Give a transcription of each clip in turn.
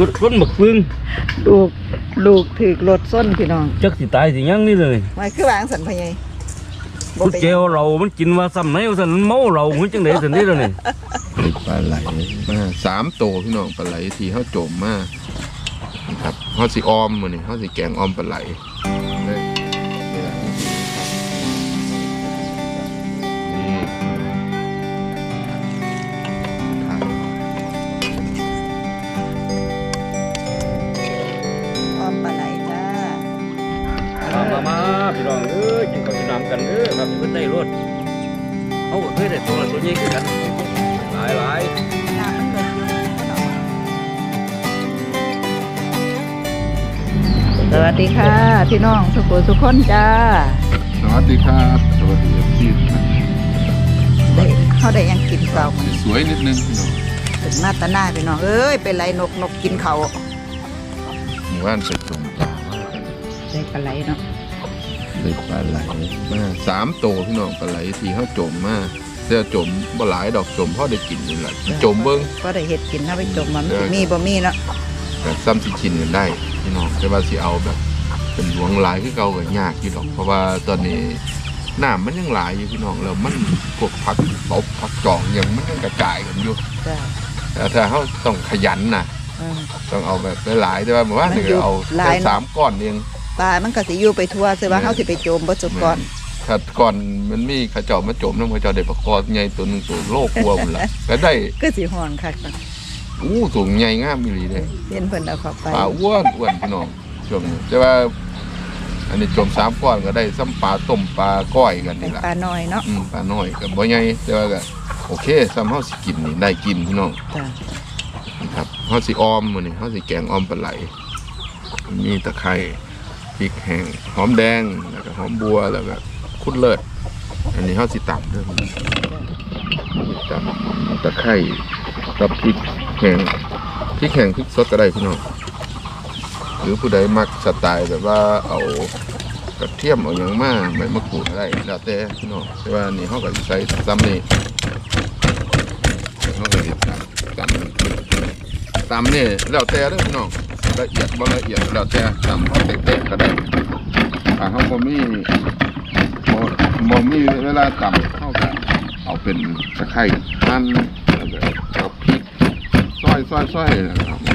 รถรถบักปึงลูกลูกถือรถส้นพี่น้อง จักสิตายสิยังนี่เลยไว้คือวางสันพะไยบ่กูเป็นเจวเรา มันกินว่าซ้ำไหนว่าซั่นมันเมาเรามันจังได๋ซั่นนี่เลยนี่ปลาไหลมาสามโตวพี่น้องปลาไหลที่เขาโจมมานะครับเขาสิออมมือนี่เขาสิแกงออมปลาไหลาวกินน้ำกันเด้อครับเพิ่นได้รถเฮาก็เคยได้ตัวละตัวใหญ่คือกันหลายหลายน้ำมันเกิดอยู่สวัสดีค่ะ พี่น้องสุขุสุขคนจ้า สวัสดีครับ สวัสดีพี่ได้เขาได้หยังกินเปล่าสวยนิดนึงพี่น้องถึงมาตาหน้าพี่น้องเอ้ยเป็นไรนกนกกินเขาหมู่บ้านใส่จมปลาได้ปลาไหลเนาะ เลยปลาไหลมาสามโตพี่น้องปลาไหลที่เขาโจมมาเสื้อจมบ่หลายดอกจมพ่อได้กินนี่แหละจมเบิ้งก็ได้เห็ดกินถ้าไปจมมันมีบ่มีเนาะแต่ซ้ำสิกินกันได้พี่น้องแต่ว่าสิเอาแบบ เป็นหลวงหลายคือเก่าก็ยากอยู่ดอก เพราะว่าตอนนี้น้ำมันยังหลายอยู่พี่น้องแล้วมันพวกผักตบผักจองยังมันยังกระจายกันอยู่แต่ถ้าเขาต้องขยันนะต้องเอาแบบหลายๆแต่ว่าหมู่บ้านมันนี่อยู่ก็เอาแค่สามก้อนเอง ปลามันก็สิอยู่ไปทั่วซื้อว่าเขาสิไปโจมบ่สุดก่อนถ้าก่อนมันมีเขาเจ้ามาโจมน้ำเขาเจ้าได้ประกอบใหญ่ตัวหนึงตัวโลกกลัวหมดละก็ได้ก็สิห่วงคักเนาะอู้สูงใหญ่งามอีหลีเลยเห็นเพิ่นเอาเข้าไปปลาอ้วนอ้วนพี่น้องช่วงนี้แต่ว่า อันนี้จมสามก้อนก็ได้ซ้ำปลาต้มปลาก้อยกันเป็นี่นแหละปลาน้อยเนาะอืมปลาน้อยกับบ่ใหญ่แต่ว่าก็โอเคซ้ำเฮาสิกินนี่ได้กินพี่น้องจ้านะครับเฮาสิออมมื้อนี้เฮาสิแกงออมปลาไหลมีตะไคร้ พริกแห้งหอมแดงแล้วก็หอมบัวแล้วก็คุดเลิศอันนี้เฮาสิตำด้อมื้อนี้ตำตะไคร้กับพริกแห้งพริกแห้งพริกสดก็ได้พี่น้องหรือผู้ใดมักสไตล์แบบว่าเอากระเทียมเอาหยังมากใบมะกรูดก็ได้แล้วแต่พี่น้องแต่ว่านี่เฮาก็ใส่ซ้ำนี่เฮาก็สิตำตำตำนี่แล้วแต่เด้อพี่น้อง ละเอียดบ่ละเอียดแล้วแต่ตำเอาเตะๆก็ได้ถ้าเฮาบ่มีบ่บ่มีเวลาตำเฮาก็เอาเป็นตะไคร้หั่นแล้วก็เอาพริกซอยซอยซอย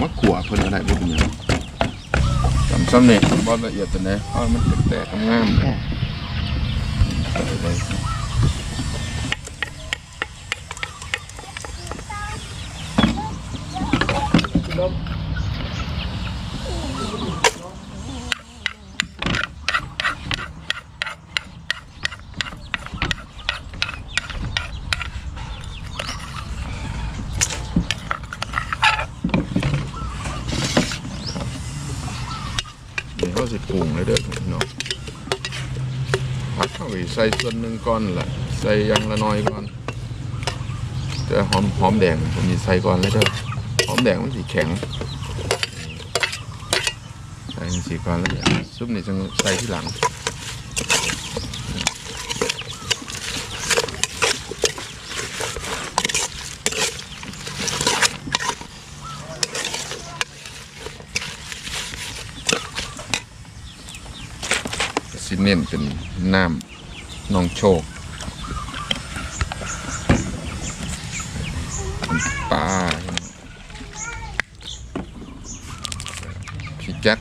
มาขั่วเพิ่นก็ได้บ่เป็นหยังตำซ้ำเนี่ยบ่ละเอียดปานใดเพราะมันแตกๆงามๆ จ้า ใส่ไว้นี่เขาสิปรุงเลยเด้อพี่น้อง ผักเข้าไป ใส่ส่วนหนึ่งก่อนละใส่ยังละน้อยก่อนแต่หอมหอมแดงผมมีใส่ก่อนเลยเด้อหอมแดงมันสีแข็งใส่สีก่อนแล้วเดี๋ยวซุปนี่จะใส่ที่หลังสิเน้นเป็นน้ำ น้องโชคปลาพี่แจ็ค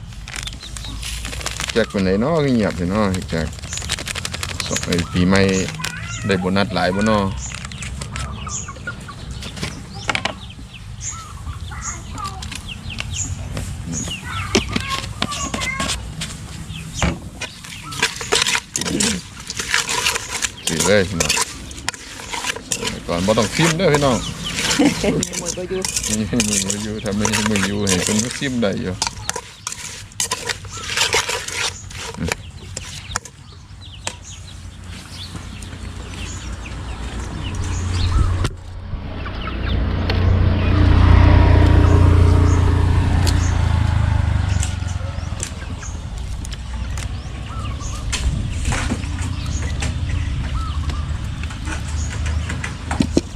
แจ็คเป็นไหนเนาะเงียบเลยเนาะพี่แจ็คสไอ้ปีใหม่ได้โบนัสหลายบ่เนาะ เลยพี่น้องใส่ไปก่อนบ่ต้องซิมเด้อพี่น้องมีมือก็อยู่นี่ให้มึงมาอยู่ทำให้มึงอยู่ให้คนก็ซิมได้อยู่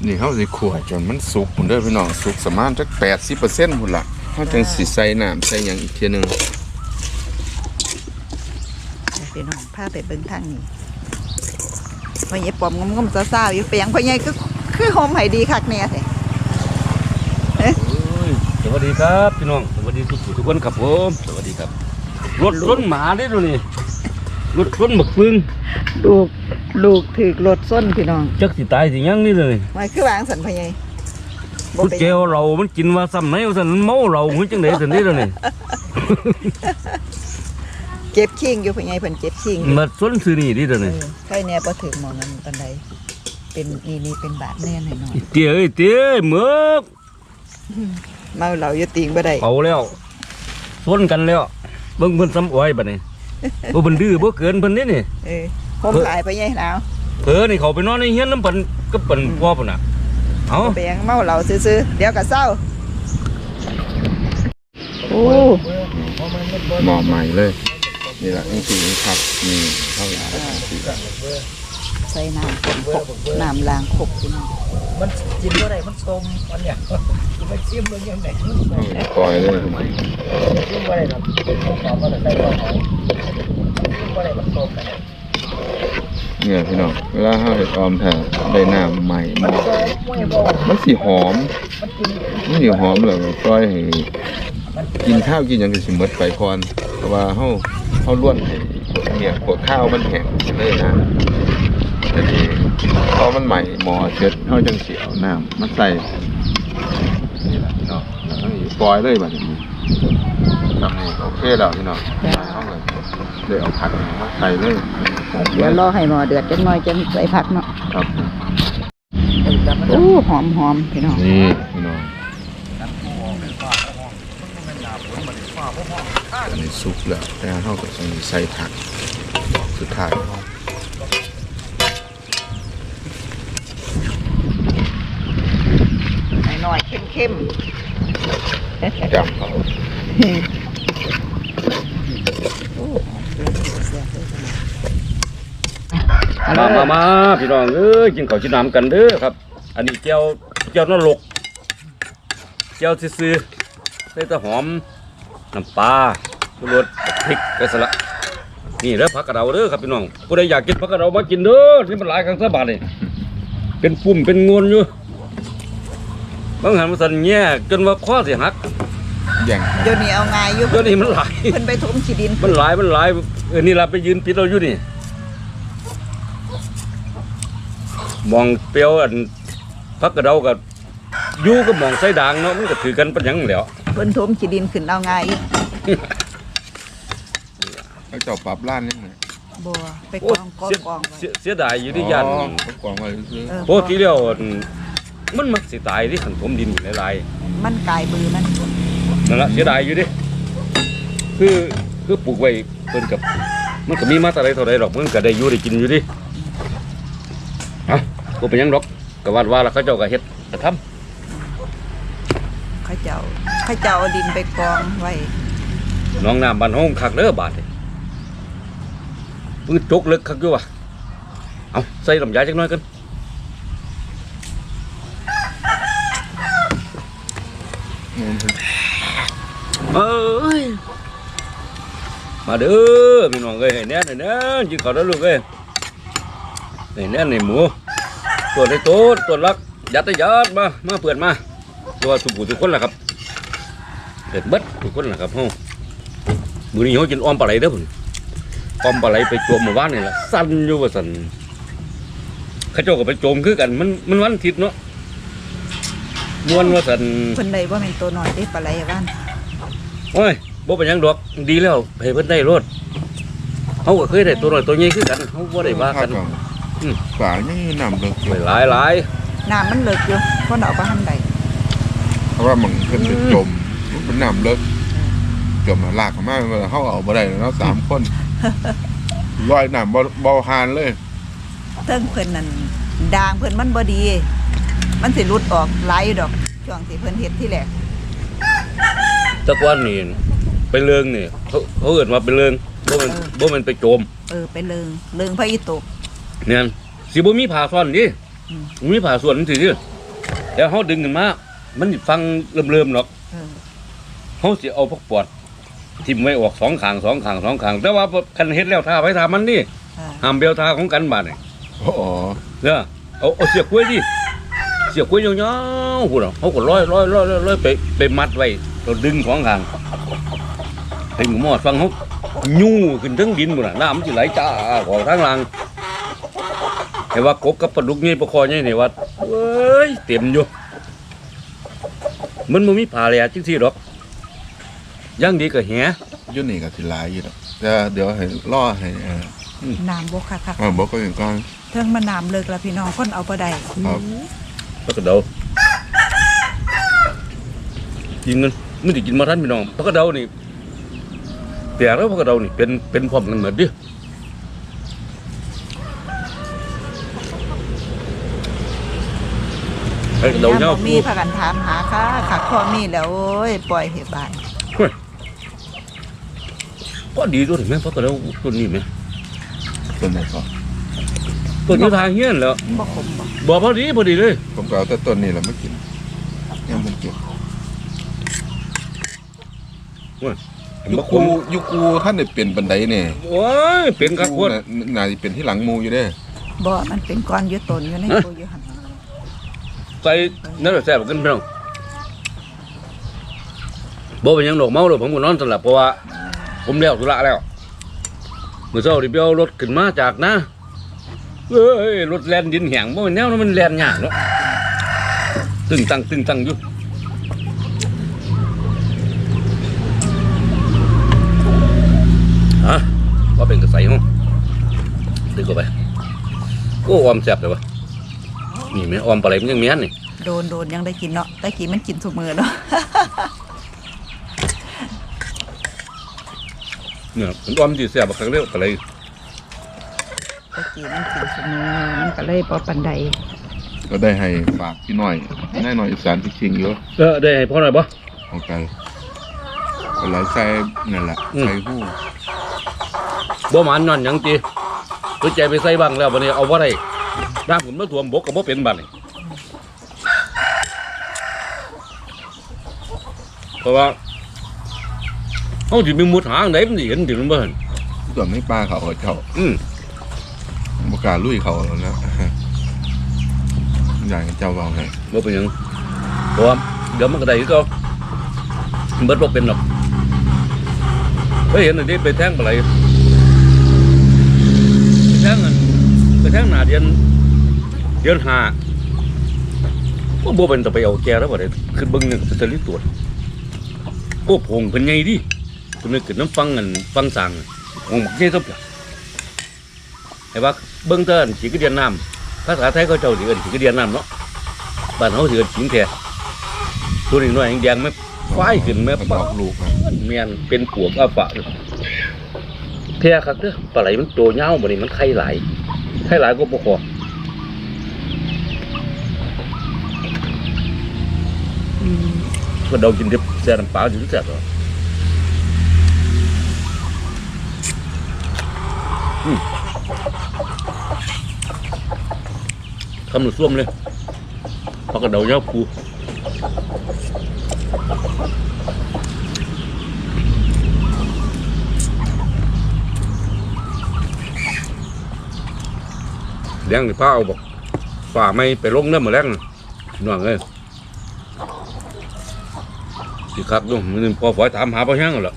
นี่เขาสิขวดจนมันสุกพุ่นเด้อพี่น้องสุกประมาณจักแปดสิบเปอร์เซ็นต์พุ่นละเขาจังสิใส่น้ำใส่หยังอีกเทียหนึงพี่น้องพาไปเบิ่งทางนี้พ่อใหญ่ปอมงมๆซ่าๆอยู่เปียงพ่อใหญ่คือคือโฮมให้ดีคักแน่แท้โอ้ยสวัสดีครับพี่น้องสวัสดีทุกผู้ทุกคนครับผมสวัสดีครับรถรถหมาได้ดูนี่รถรถหมึกฟึงลูก ลูกถือรถส้นพี่น้องจักสิตายสิยังนี่เลยไว้คือวางสันพ่อใหญ่บ่กูเป็นเจวเรามันกินว่าซ้ำไหนว่าสันมันเมาเรามันจังไดสันนี่เลยเจ็บชิงอยู่พ่อใหญ่เพิ่นเจ็บชิงอยู่ มาส้นซื้อนี่ดิเดี๋ยวเอนี้อใครแน่บ่ถึงหมองนั้นปานใดเป็นนี่นี่เป็นบาดแน่หน่อยเตี้ยเอ้ยเตี้ยเมือกๆเมาเหล้าอยู่ติงบ่ได้เอาแล้วส้นกันแล้วเบิ่งเพิ่นซ้ำอ้อยบัดนี้บ่เพิ่นดื้อบ่เกินเพิ่นนี่นี่เออ ผมหลายพ่อใหญ่หนาวเออนี่เขาไปนอนในเฮียนน้ำเพิ่นก็เพิ่นพ่อเพิ่นน่ะเอาบ่เป็นหยังเมาเหล้าซื่อๆเดี๋ยวก็เศร้าโอ้หม้อใหม่เลย นี่แหละจังสิครับนี่เท่าไหร่จังสิใส่น้ำเป็นครกน้ำล้างครกพี่น้องมันกินเมื่อไรมันสมมันเนี่ยมันชิมมันยังไงมันสมปล่อยเลยชิมเมื่อไรครับตอบว่าจะใส่ตัวเขาชิมเมื่อไรมันสมกัน เนี่ยพี่น้องเวลาห้าเห็ดออมถ้าได้น้ำใหม่หม้อไม่บอกมันสีหอมมันสีหอมเลยปล่อยให้กินข้าวกินหยังก็สิหมดไปพรเพราะว่าเฮาเฮาล้วนให้เนี่ยพวกข้าวมันแห้งเลยนะแต่ทีพอมันใหม่หมอเสร็จเฮาจังเสิเอาน้ำมาใส่นี่แหละพี่น้องแล้วปล่อยเลยแบัดนี้ทำนี่โอเคแล้วพี่น้อง เฮาก็เลยเอาผักมาใส่เลยเดี๋ยวรอให้หม้อเดือดจังหน่อยจังใส่ผักเนาะครับโอ้หอมหอมพี่น้องนี่พี่น้องอันนี้สุกแล้วแต่เฮาก็ต้องใส่ผักดอกสุดท้ายหน่อยๆเข้มจำเขา ๆ มามามาพี่น้องเอ้ยกินข้าวกินน้ำกันเด้อครับ อันนี้แก้วแก้วนรกแก้วซื่อๆใส่แตะหอมน้ำปลาชูรสพริกกระสละนี่เด้อผักกระเดาเด้อครับพี่น้องผู้ใดอยากกินผักกระเดามากินเด้อที่มันหลายครั้งสะบาทนี่เป็นปุ่มเป็นงวนอยู่บางหันมันสั่นแง่จนว่าข้อสิหักแย่งเดี๋ยวนี้เอาง่ายอยู่เดี๋ยวนี้มันหลายเพิ่นไปถมขี้ดินมันหลายมันหลายเออนี่เราไปยืนปิดเราอยู่นี่ มองเปรียวอันพักกระเดากับอยู่ก็มองใส่ด่างเนาะมันก็ถือกันเป็นหยังแหล้วเพิ่นถมขี้ดินขึ้นเอาง่ายอยู่เขาเจ้าปรับร้านนี่ไงบ่ไปกโอ้องกองเสียกองไว้เสียเสียดายอยู่ที่ยันเขากองไว้ซื้อเออโปกติแล้วอันมันมักสิตายที่ขันผมดินอยู่หลายมันกายมือมันๆนั่นละเสียดายอยู่ดิคือคือปลูกไว้เพิ่นกับมันก็มีมาแต่าใดเท่าใดหรอกมันก็ได้อยู่ได้กินอยู่ดิเอ้าก็เป็นหยังดอกก็วาดว่าแล้วเขาเจ้าก็เฮ็ดก็ทำ เขาเจ้าเขาเจ้าเอาดินไปกองไว้น้องน้ำบ้านห้องคักเด้อบาดนี่ปืนจกเลึกคักอยู่ว่ะเอาใส่ลำไยจักหน่อยกันเอ้ยมาเด้อพี่น้องเอ้ยให้แน่นให้แน่นกินข้าวแล้วลูกเอ้ยให้แน่นในหมู ตัวในโต๊ะตัวรักยัดได้ยัดมามาเปิดมาตัวสุบูทุกคนแหละครับเด็ดเบิดทุกคนแหละครับเฮามื้อนี้เฮากินอ้อมปลาไหลเด้อพุ่นอ้อมปลาไหลไปโจมหมู่บ้านนี่ล่ะสั่นอยู่ว่าสั่นเขาเจ้าก็ไปโจมคือกัน มันมันวันอาทิตย์เนาะม่วนว่าสั่นเพิ่นได้บ่แม่นตัวน้อยเด้ปลาไหลบ้านโอ้ยบ่เป็นหยังดอกดีแล้วให้เพิ่นได้รถเฮาก็เคยได้ตัวน้อยตัวใหญ่คือกันเฮาบ่ได้ว่ากัน อืมป่ายังมีน้ำเลิกอยู่ไปหลายหลายน้ำมันเลิกอยู่เพิ่นเอาไปหั่นได้เพราะว่ามันเพิ่นเป็นจมมันเป็นน้ำเลิกจมลากเข้ามาเฮาเอาบ่ได้แล้วสามคนลอยน้ำบ่บ่หานเลยเทิงเพิ่นนั่นด่างเพิ่นมันบ่ดี มันสิหลุดออกไหลดอกช่วงที่เพิ่นเฮ็ดที่แรกแตะกวันนี่ไปเลิงนี่เขาเขาเอิ้นว่าไปเลิงบ่แม่นบ่แม่นไปโจม เออไปเลิงเลิงพระอีตก เนี่ยสิบ่มีผ่าซ่อนดิอืมบ่มีผ่าส่วนจังซี่ดิแล้วเฮาดึงขึ้นมา มันสิฟังเริ่มๆดอกเออเขาสิเอาพวกปอดทิ่มไว้ออกสองขางสองขางสองขางแต่ว่าคันเฮ็ดแล้วท่าไปท่ามันนี่อ่าห้ามเบลท่าของกันบาดนี่อ๋อเด้อเอาเอาเสียบกล้วยดิเสียบกล้วยยาวๆพุ่นน่ะเขาก็ร้อยร้อยร้อยร้อยร้อยไปไปมัดไว้เราดึงสองขางให้หมูหมอดฟังเขายู่ขึ้นทั้งดินพุ่นน่ะน้ำมันสิไหลจ้าออกทางล่าง ให้ว่ากบกับปลาดุกนี่ประคอนี่นี่ว่าเอ้ยเต็มอยู่มันบ่มีผาแหล่จังซี่ดอกอยังดีก็แหอยุ่นี่ก็สิหลายอยู่ดอกแต่เดี๋ยวให้ล่อให้เออน้ำบ่คักคักเออบอกก็อย่างก่อนเทิงมาน้ำเลิกแล้วพี่น้องคนเอาบ่ได้ครับพักกระเดากินเงินไม่ได้กินมาทันพี่น้องพักกระเดานี่แต่แล้วพักกระเดานี่เป็นเป็นพร้อมกันเหมือนดิไอ้กระเดาเนี่ยบ่มีพากันถามหาค่ะคักพอมีแล้วโอ้ยปล่อยเฮ็ดบ้านก็ดีตัวถึงแม่พักกระเดาตัวนี้ไหมต้นไหนก็ตัวนี้ทางเงี้ยนแล้วบ่ขมบ่บอกพอดีพอดีเลย ผมก็เอาแต่ต้นนี้แหละมากินยังมันกินว่ายุกูยุกูท่านได้เป็นบันไดเนี่ยโอ้ยเป็นกักโคนนาจะเป็นที่หลังมูอยู่เด้บ่ มันเป็นก้อนอยู่ต้นอยู่ในตัวอยู่หัน ใส่นั่นแหละแซ่บกันพี่น้องบ่เป็นหยังดอกเมาหรอกผมก็นอนสลับเพราะว่า ผมแล้วธุระแล้วเมื่อเช้าที่ไปเอารถขึ้นมาจากนะเอ้ยรถแล่นดินแห้งบ่แม่นแนวนั้นมันแล่นยากเนาะตึงตังตึงตังอยู่ฮะว่าเป็นกระใสห้องดึกออกไป โอ้ออมแซ่บเลยวะ นี่แม่ออมปลาไหลมันยังเมียนนี่โดนโดนยังได้กินเนาะแต่กี้มันกินทุกมื้อเนาะเนี่ยมันออมดีแซ่บบักคักเร็วปลาไหลแต่กี้มันกินทุกมื้อมันก็เลยบ่ปานใดก็ได้ให้ฝากพี่น้อยแน่หน่อยอีสานที่คิงเยอะเออได้ให้พ่อหน่อยบ่ของกันก็หลายใส่นั่นแหละอืมใส่หู้บ่หมานนอนหยังตีตัวใจไปใส่บ้างแล้วบัดนี้เอาบ่ได้น้ำขุนมาท่วมบกก็บ่เป็นบัดนี้เพราะว่าเฮาสิมีมุดหางไหนมันสิเห็นถึงมันบ่เห็นส่วนไม่ปลาเขาเอาเจ้าอืมบกล้าลุยเขาแล้วนะอยากให้เจ้าเบาให้บ่เป็นหยังเพราะว่าเดี๋ยวมันก็ได้คือเก่าเบิดบ่เป็นหรอกไปเห็นอันนี้ไปแท่งปลาไหลไปแท่งอันไปแท่งหน้าเดือน เดือนห้าว่าบัวเป็นแต่ไปเอาแกแล้วบ่ได้คือเบิ่งนึงสตอรี่ตรวจโอ้ผงเพิ่นใหญ่ดิเพิ่นนึกขึ้นน้ำฟังกันฟังสางผงบักใหญ่ซะเปล่าไอ้ว่าเบิ่งเติ้นสีกระเดียนน้ำภาษาไทยเขาเจ้าสิเอิ้นสีกระเดียนน้ำเนาะบ้านเฮาสิเอิ้นขิงแท้ตัวนี้น้อยแดงๆแม่ควายขึ้นแม่ปอกลูกครับแม่นเป็นปวกอาปะแท้คักเด้อปลาไหลมันโตยาบ่นี่มันไข่หลไข่หลก็บ่พออื ก็เดากินดิบแซ่น้ำปลาสิแซ่บเหรออืมคำหนึ่งส้วมเลยปลากระเดาเย้าปูเลี้ยงนี่ป้าเอาบอกฝ่าไม่ไปลงเนื้อมาแรงน่ะหน่วงเลย สิครับลุงมันนพอฝอยถามหาพ่อแห้งเหรอ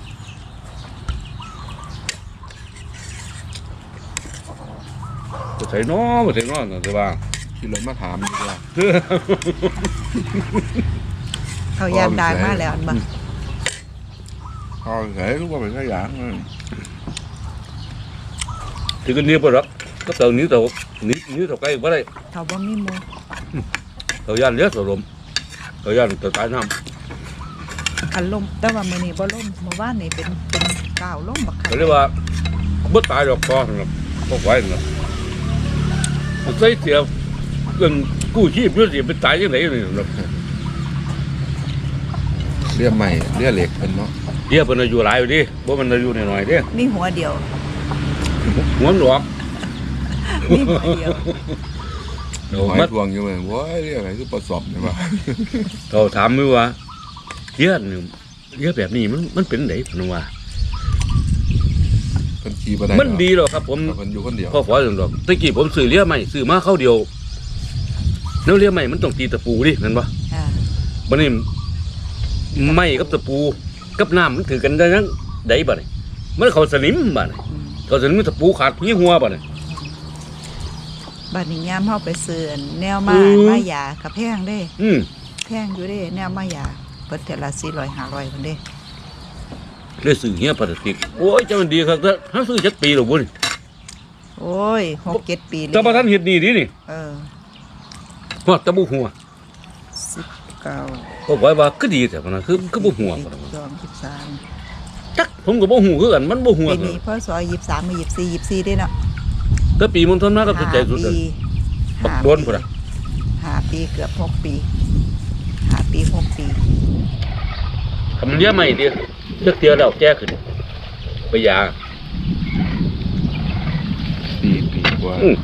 จะใส่น้อมาใส่น้อนะแต่ว่าขี่รถมาถามดีกว่าเขายามดังมาแล้วอันบ่พ่อเสยรู้ว่าเป็นขยะอืมถึงกันนี้ปะหรอกก็เต่านี้เต่านี้นี้เต่าไก่บ่ได้เขาบ่มีหมู่เต่าย่านเลี้ยสลมเต่าย่านเต่าตายน้ คันลมแต่ว่ามื้อนี้บ่ลมเมื่อวานนี่เป็นเป็นกาวลมบักำคักเขาเรียกว่าบ่ตายดอกพอสำหรับพวกไว้สำหรับใส่เสียเรื่องกู้ชีพด้วยสิไปตายยังไงนี่สำหรับเรียกใหม่เรียกเหล็กเป็นเนาะเดี๋ยวเพิ่นอายุหลายอยู่ดิบ่มันอายุน้อยๆเด้มีหัวเดียว หัวหนวกมีหัวเดียวโอ้หอยมัดทวงอยู่เลยว้ายเรียกอะไรคือประสอบเนี่ยว่าเขาถามมือว่า เฮียนนี่เรือแบบนี้มันมันเป็นไหนพนว่าเพิ่นขี่บ่ได้มันดีหรอกครับ ผมเพิ่นอยู่คนเดียวพ่อขออย่างดอกตะกี้ผมซื้อเรือใหม่ซื้อมาเข้าเดียวแล้วเรือใหม่มันต้องตีตะปูดินั่นปะอ่าบันนี้ไม้กับตะปู กับน้ำมันถือกันได้ยังได้บ่เนี่ยมันเขาสนิมบ่เนี่ยอืมเขาสนิมตะปูขาดพี่หัวบ่เนี่ยบัดนี้ยามเฮาไปซื้ออันแนวมาอืมมายากับแพงเด้ อืมแพงอยู่เด้ แนวมายา เปิดเทอละ400 500พุ่นเด้เลยซื้อเฮียพลาสติกโอ้ยเจ้ามันดีครับถ้าถ้าซื้อจักปีหรอบุญโอ้ย6 7ปีเลยถ้าประท่านเห็ดนี่ดีนี่เออหัวตะบุหัว19ก็บอกว่าก็ดีแต่พะนะคือคือบุหัวพะนะ12 13จักผมก็บ่หูคือกันมันบ่หัวปีนี้พศ23 24 24เด้เนาะแต่ปีมันทนมากับใจสุดเลยห้าปีบักโดนพุ่นน่ะห้าปีเกือบหกปีห้าปีหกปี ทำเรือใหม่ดิเลือกเตียวแล้วแก้ขึ้นไปยาสี่ปีกว่าอืม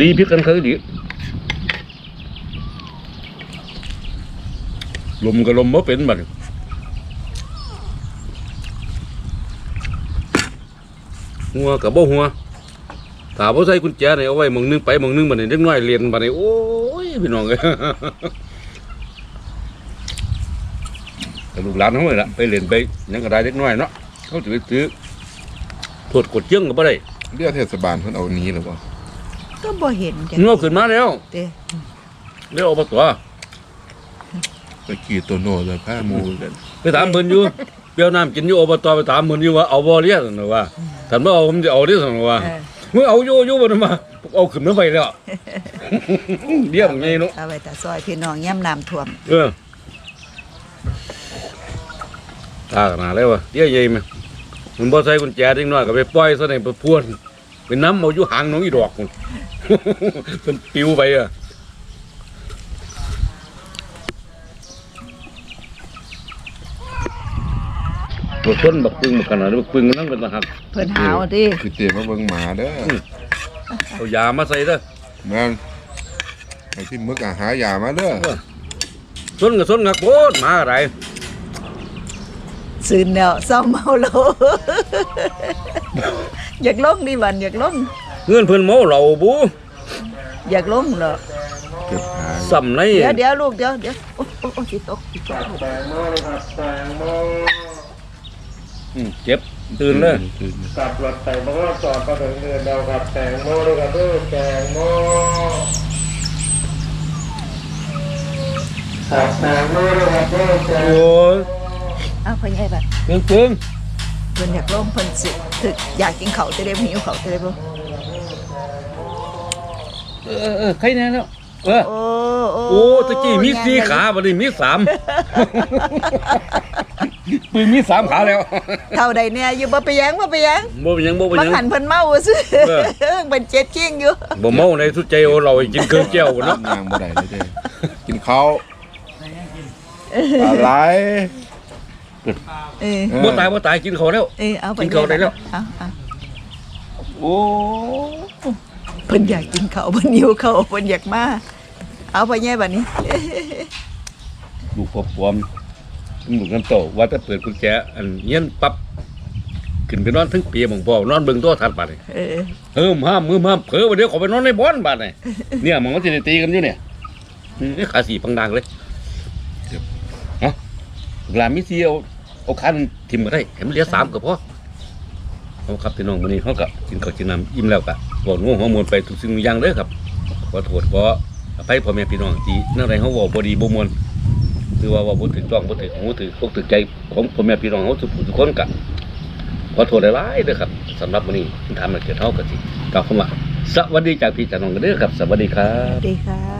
ดีพิกันเคยดีลมก็ลมบ่เป็นบัดหัวกับบ่หัวถ้าบ่ใส่กุญแจนี่เอาไว้หมองหนึงไปหมองหนึงบัดนี้เด็กน้อยเรียนบัดนี้โอ้ยพี่น้องเอ้ย แต่ ลูกหลานเขาเลยล่ะไปเรียนไปหยังก็ได้เด็กน้อยเนาะเขาถือถือโทษกดเจื้องก็บ่ได้เรือเทศบาลเพิ่นเอาหนี้หรือบ่ก็บ่เห็นจังเงาขึ้นมาแล้วเด้เรียกอบตไปขี่ตัวโน่เลยพาหมู่กันไปถามเพิ่นอยู่เปรี้ยวน้ำกินอยู่อบตไปถามเพิ่นอยู่ว่าเอาบ่เรียกซั่นว่าท่านบ่เอาผมจะเอาเด้ซั่นว่าเออมึงเอาอยู่อยู่บ่นนมาเอาขึ้นมาไปแล้วเรียกไงเนาะเอาไว้แต่ซอยพี่น้องย่ำน้ำท่วมเออ ตาขนาดแล้ววะเรียกใหญ่มั้ยมันบ่ใส่กุญแจเด็กน้อยก็ไปปล่อยซะในไปพวนไปน้ำเอาอยู่หางน้องอีดอกพุ่นเพิ่นปิวไปอะบ่ชนบักปึงบักขนาดบักปึงมันนั่งเป็นตาหักเพิ่นหาวดิคือเตรียมมาเบิ่งหมาเด้ออเอายามาใส่เด้อแม่นไอ้ที่มึกอาหายามาเด้อชนกับชนงักโคตรหมาอะไร ซื้อแล้วเศร้าเมาโลอยากลงดิบันอยากลงเงื่อนเพิ่นเมาเหล่าบูอยากลงเหรอเก็บหาซ้ำในเดี๋ยวเดี๋ยวลูกเดี๋ยวเดี๋ยวโอ้โอ้โอ้สิตกสิตกลูกแตงโมเลยครับแตงโมอืมเจ็บตื่นเลยกลับรถแตงโมก็จอดมาถึงเดือนเดียวครับแตงโมเลยครับเด้อแตงโมครับแตงโมเลยครับเด้อแตงโอ้ยอ้าว พ่อใหญ่บัดเพิ่งเพิ่งเพิ่นอยากลงเพิ่นสิถึกอยากกินข้าวจะได้หิวข้าวจะได้บ่เออเออใครแน่แล้วเออโอ้โอ้โอ้ตะกี้มีสี่ขาบัดนี้มีสามปืนมีสามขาแล้วเท่าใดเนี่ยอยู่บ่ไปหยังบ่ไปหยังบ่เป็นหยังบ่เป็นบาหงยัง หันเพิ่นเมาซื่อเออเป็นเจ็ดกิ้งอยู่ บ่เมาในสุดใจเอาเราให้กินเครื่องแก้วพุ่นเนาะย่างบ่ได้เลยเด้อกินข้าวปลาไหล เออเออบ่ตายบ่ตายกินเขาวแล้ว เออเอาไปกินข้าวได้แล้ว เอาเอาโอ้เพิ่นอยากกินข้าวเพิ่นหิวข้าวเพิ่นอยากมาเอาไปแย่บัดนี้ ลูกพบปลอมหมุนกันโตว่าถ้าเปิดกุญแจอันเงี้ยนปั๊บขึ้นไปนอนถึงเปียหมองพ่อนอนเบิ่งโตัวทัดบัดนี่เออเออห้ามมือห้ามเผลอวันเดียวเขอไปนอนในบ้านบ้านนี่เนี่ยหมองก็จะได้ตีกันอยู่เนี่ยอืมนี่ขาสีพังดังเลยเนาะ เวลามิซีเอาเอาคันทิมก็ได้เห็นมันเหลือสามก็พอเอาครับพี่น้องวันนี้เขาก็กินข้าวกินน้ำอิ่มแล้วก็บอกงูหัวมวลไปทุกสิ่งทุกอย่างเลยครับขอโทษขออภัยพ่อแม่พี่น้องที่นั่นไรเขาบอกบดีบ่มวลหรือว่าว่าบ่ถึงต้องบ่ถึงหูถึงอกถึงใจของพ่อแม่พี่น้องเขาทุกผู้ทุกคนกะขอโทษหลายๆเด้อครับสำหรับวันนี้ที่ทำให้เกิดเท่ากันสิกล่าวคำว่าสวัสดีจากพี่จากน้องกันเด้อครับ สวัสดีครับสวัสดีค่ะ